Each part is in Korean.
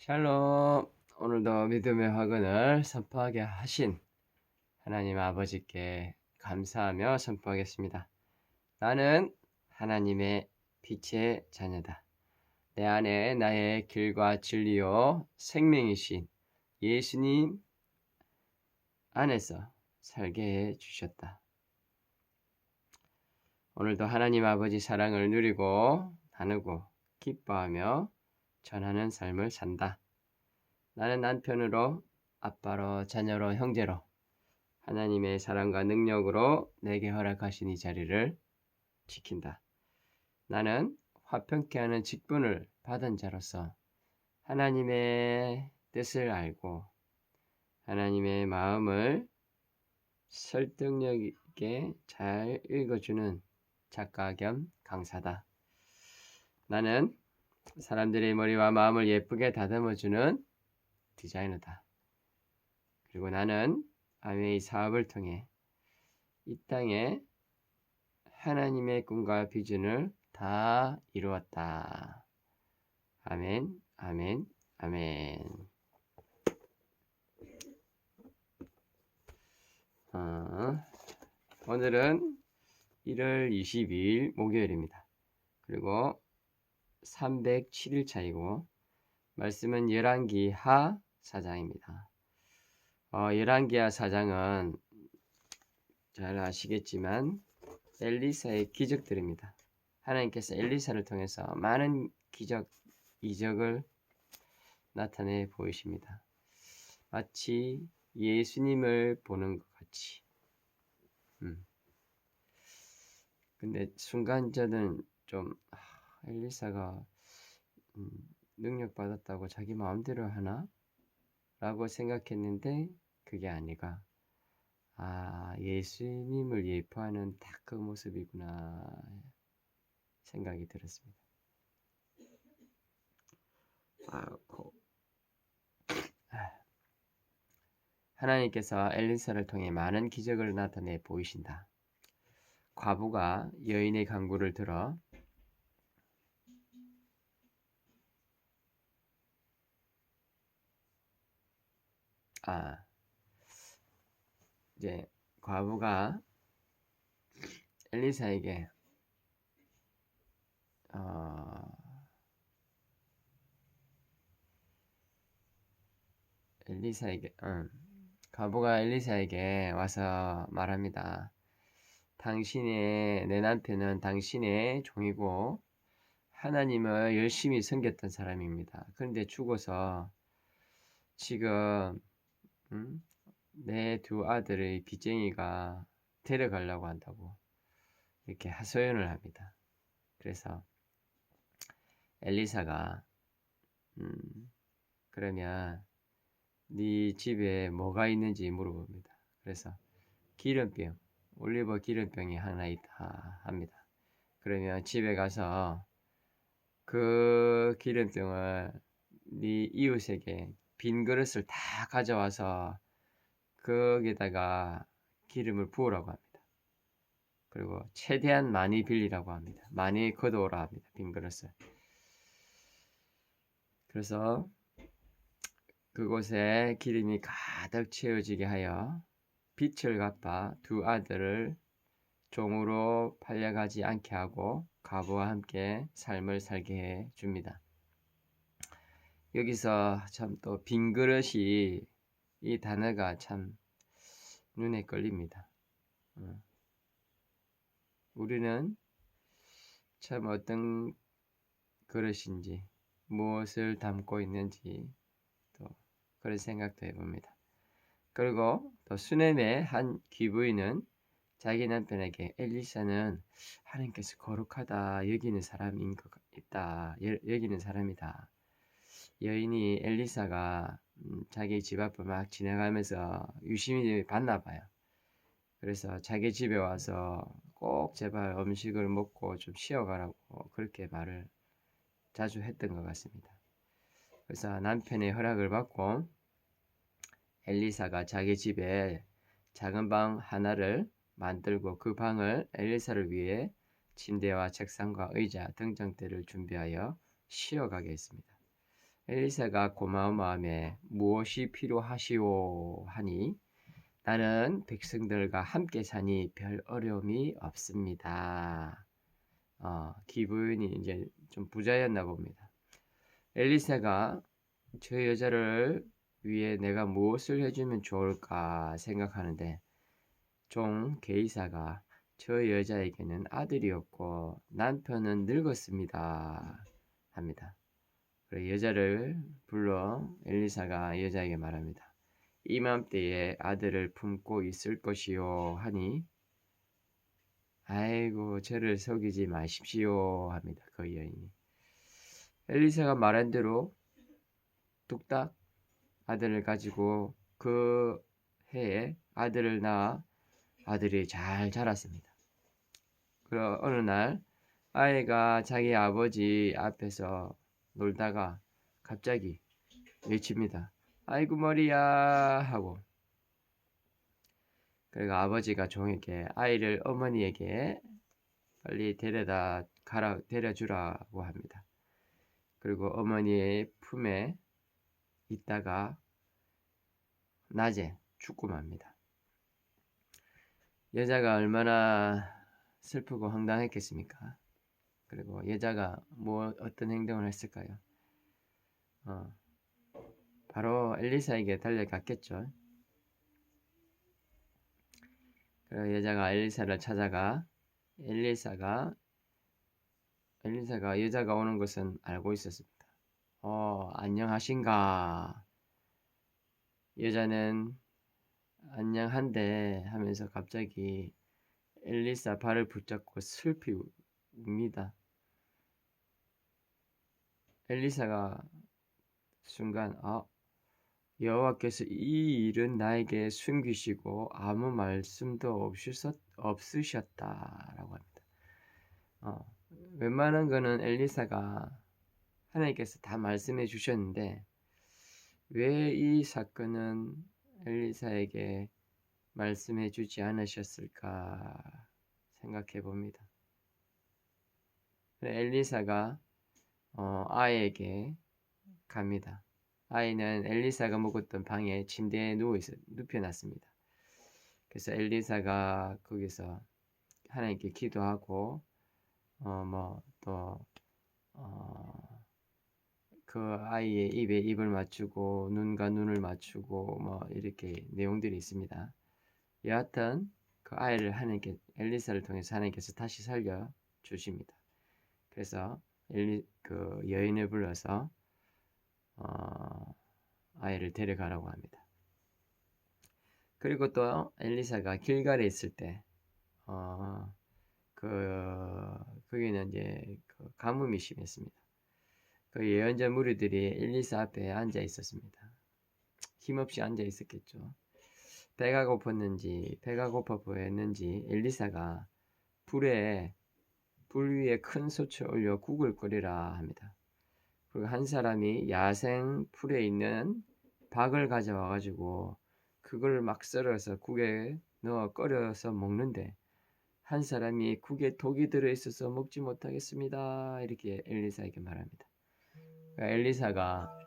샬롬. 오늘도 믿음의 화근을 선포하게 하신 하나님 아버지께 감사하며 선포하겠습니다. 나는 하나님의 빛의 자녀다. 내 안에 나의 길과 진리요 생명이신 예수님 안에서 살게 해 주셨다. 오늘도 하나님 아버지 사랑을 누리고 나누고 기뻐하며 전하는 삶을 산다. 나는 남편으로, 아빠로, 자녀로, 형제로 하나님의 사랑과 능력으로 내게 허락하신 이 자리를 지킨다. 나는 화평케 하는 직분을 받은 자로서 하나님의 뜻을 알고 하나님의 마음을 설득력 있게 잘 읽어주는 작가 겸 강사다. 나는 사람들의 머리와 마음을 예쁘게 다듬어주는 디자이너다. 그리고 나는 아메이 사업을 통해 이 땅에 하나님의 꿈과 비전을 다 이루었다. 아멘, 아멘, 아멘. 어, 오늘은 1월 22일 목요일입니다. 그리고 307일 차이고 말씀은 열왕기 하 4장입니다. 어, 열왕기하 4장은 잘 아시겠지만 엘리사의 기적들입니다. 하나님께서 엘리사를 통해서 많은 기적, 이적을 나타내 보이십니다. 마치 예수님을 보는 것 같이. 음. 근데 순간 저는 좀 엘리사가 음, 능력 받았다고 자기 마음대로 하나? 라고 생각했는데 그게 아니가 아 예수님을 예뻐하는 딱 그 모습이구나 생각이 들었습니다. 아, 하나님께서 엘리사를 통해 많은 기적을 나타내 보이신다. 과부가 여인의 강구를 들어 아, 이제 과부가 엘리사에게 어, 엘리사에게 음, 과부가 엘리사에게 와서 말합니다. 당신의 내 남편은 당신의 종이고 하나님을 열심히 섬겼던 사람입니다. 그런데 죽어서 지금 음? 내 두 아들의 빚쟁이가 데려가려고 한다고 이렇게 하소연을 합니다. 그래서 엘리사가 음, 그러면 네 집에 뭐가 있는지 물어봅니다. 그래서 기름병, 올리버 기름병이 하나 있다 합니다. 그러면 집에 가서 그 기름병을 네 이웃에게 빈 그릇을 다 가져와서 거기다가 기름을 부으라고 합니다. 그리고 최대한 많이 빌리라고 합니다. 많이 걷어오라 합니다. 빈 그릇을. 그래서 그곳에 기름이 가득 채워지게 하여 빛을 갚아 두 아들을 종으로 팔려가지 않게 하고 가부와 함께 삶을 살게 해 줍니다. 여기서 참 또 빈 그릇이 이 단어가 참 눈에 걸립니다. 어. 우리는 참 어떤 그릇인지 무엇을 담고 있는지 또 그런 생각도 해봅니다. 그리고 또 수넴의 한 귀부인은 자기 남편에게 엘리사는 하나님께서 거룩하다 여기는 사람인 것 있다 여기는 사람이다 여인이 엘리사가 음, 자기 집 앞을 막 지나가면서 유심히 봤나 봐요. 그래서 자기 집에 와서 꼭 제발 음식을 먹고 좀 쉬어가라고 그렇게 말을 자주 했던 것 같습니다. 그래서 남편의 허락을 받고 엘리사가 자기 집에 작은 방 하나를 만들고 그 방을 엘리사를 위해 침대와 책상과 의자 등장대를 준비하여 쉬어가게 했습니다. 엘리사가 고마운 마음에 무엇이 필요하시오 하니 나는 백성들과 함께 사니 별 어려움이 없습니다. 어, 기분이 이제 좀 부자였나 봅니다. 엘리사가 저 여자를 위해 내가 무엇을 해주면 좋을까 생각하는데 종 게이사가 저 여자에게는 아들이 없고 남편은 늙었습니다 합니다. 그리고 여자를 불러 엘리사가 여자에게 말합니다. 이맘때에 아들을 품고 있을 것이요 하니 아이고 저를 속이지 마십시오 합니다. 그 여인이 엘리사가 말한 대로 뚝딱 아들을 가지고 그 해에 아들을 낳아 아들이 잘 자랐습니다. 그러 어느 날 아이가 자기 아버지 앞에서 놀다가 갑자기 외칩니다. 아이고 머리야 하고 그리고 아버지가 종에게 아이를 어머니에게 빨리 데려다 가라 데려주라고 합니다. 그리고 어머니의 품에 있다가 낮에 죽고 맙니다. 여자가 얼마나 슬프고 황당했겠습니까? 그리고 여자가 뭐 어떤 행동을 했을까요? 어, 바로 엘리사에게 달려갔겠죠. 그리고 여자가 엘리사를 찾아가 엘리사가 엘리사가 여자가 오는 것은 알고 있었습니다. 어, 안녕하신가? 여자는 안녕한데 하면서 갑자기 엘리사 발을 붙잡고 슬피 웁니다. 엘리사가 순간 아 여호와께서 이 일은 나에게 숨기시고 아무 말씀도 없으셨, 없으셨다라고 합니다. 어, 웬만한 거는 엘리사가 하나님께서 다 말씀해 주셨는데 왜 이 사건은 엘리사에게 말씀해 주지 않으셨을까 생각해 봅니다. 엘리사가 어, 아이에게 갑니다. 아이는 엘리사가 묵었던 방에 침대에 누워 있어 눕혀놨습니다. 그래서 엘리사가 거기서 하나님께 기도하고 어 뭐 또 어, 그 아이의 입에 입을 맞추고 눈과 눈을 맞추고 뭐 이렇게 내용들이 있습니다. 여하튼 그 아이를 하나님께 엘리사를 통해서 하나님께서 다시 살려 주십니다. 그래서 엘리 그 여인을 불러서 어, 아이를 데려가라고 합니다. 그리고 또 엘리사가 길갈에 있을 때, 어, 그, 거기는 이제 그 가뭄이 심했습니다. 그 예언자 무리들이 엘리사 앞에 앉아 있었습니다. 힘없이 앉아 있었겠죠. 배가 고팠는지, 배가 고파 보였는지 엘리사가 불에, 불 위에 큰 솥을 올려 국을 끓이라 합니다. 그리고 한 사람이 야생 풀에 있는 박을 가져와 가지고 그걸 막 썰어서 국에 넣어 끓여서 먹는데 한 사람이 국에 독이 들어 있어서 먹지 못하겠습니다. 이렇게 엘리사에게 말합니다. 그러니까 엘리사가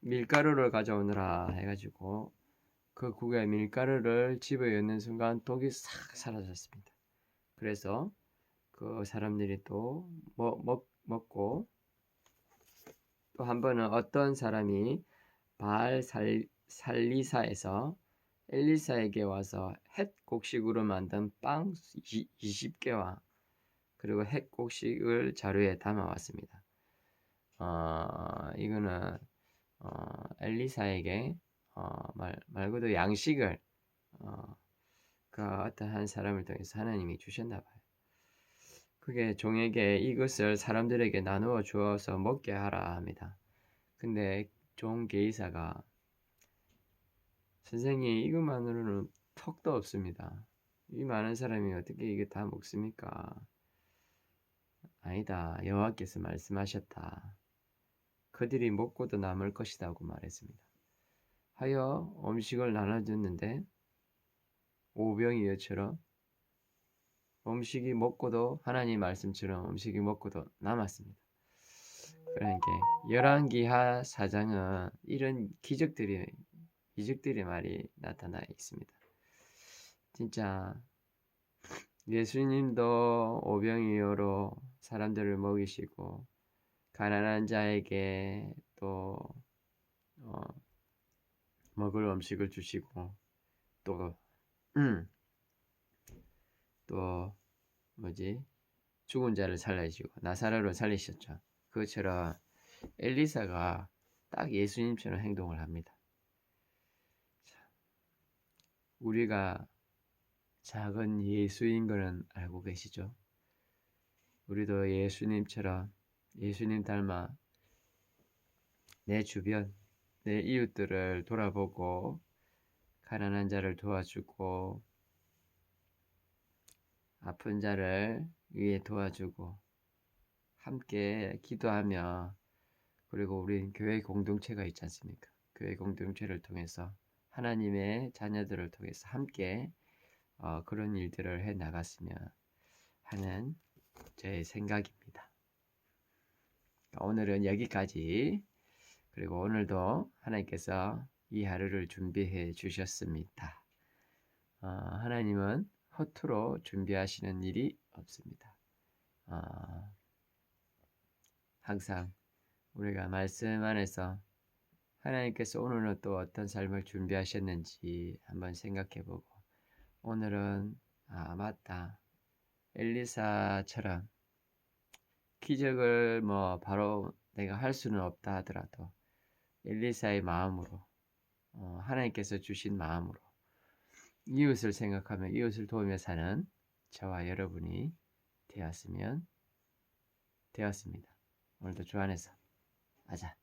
밀가루를 가져오느라 해가지고 그 국에 밀가루를 집어 넣는 순간 독이 싹 사라졌습니다. 그래서 그 사람들이 또 뭐, 먹, 먹고 또 한 번은 어떤 사람이 바알 살, 살리사에서 엘리사에게 와서 햇 곡식으로 만든 빵 20개와 그리고 햇 곡식을 자루에 담아왔습니다. 어, 이거는 어, 엘리사에게 어, 말, 말 그대로 양식을 어, 그 어떤 한 사람을 통해서 하나님이 주셨나 봐요. 그게 종에게 이것을 사람들에게 나누어 주어서 먹게 하라 합니다. 근데 종 게이사가 선생님 이것만으로는 턱도 없습니다. 이 많은 사람이 어떻게 이게 다 먹습니까? 아니다. 여호와께서 말씀하셨다. 그들이 먹고도 남을 것이다고 말했습니다. 하여 음식을 나눠줬는데 오병이어처럼 음식이 먹고도 하나님 말씀처럼 음식이 먹고도 남았습니다. 그러니까 열왕기하 사장은 이런 기적들이 기적들이 많이 나타나 있습니다. 진짜 예수님도 오병이어로 사람들을 먹이시고 가난한 자에게 또 어, 먹을 음식을 주시고 또 음, 또 뭐지 죽은 자를 살리시고 나사로를 살리셨죠. 그것처럼 엘리사가 딱 예수님처럼 행동을 합니다. 우리가 작은 예수인 것은 알고 계시죠? 우리도 예수님처럼 예수님 닮아 내 주변, 내 이웃들을 돌아보고 가난한 자를 도와주고 아픈 자를 위해 도와주고 함께 기도하며 그리고 우리 교회 공동체가 있지 않습니까? 교회 공동체를 통해서 하나님의 자녀들을 통해서 함께 어, 그런 일들을 해 나갔으면 하는 제 생각입니다. 오늘은 여기까지 그리고 오늘도 하나님께서 이 하루를 준비해 주셨습니다. 어, 하나님은 허투루 준비하시는 일이 없습니다. 어, 항상 우리가 말씀 안에서 하나님께서 오늘은 또 어떤 삶을 준비하셨는지 한번 생각해 보고 오늘은 아 맞다 엘리사처럼 기적을 뭐 바로 내가 할 수는 없다 하더라도 엘리사의 마음으로 어, 하나님께서 주신 마음으로 이웃을 생각하며 이웃을 도우며 사는 저와 여러분이 되었으면 되었습니다. 오늘도 주 안에서 하자.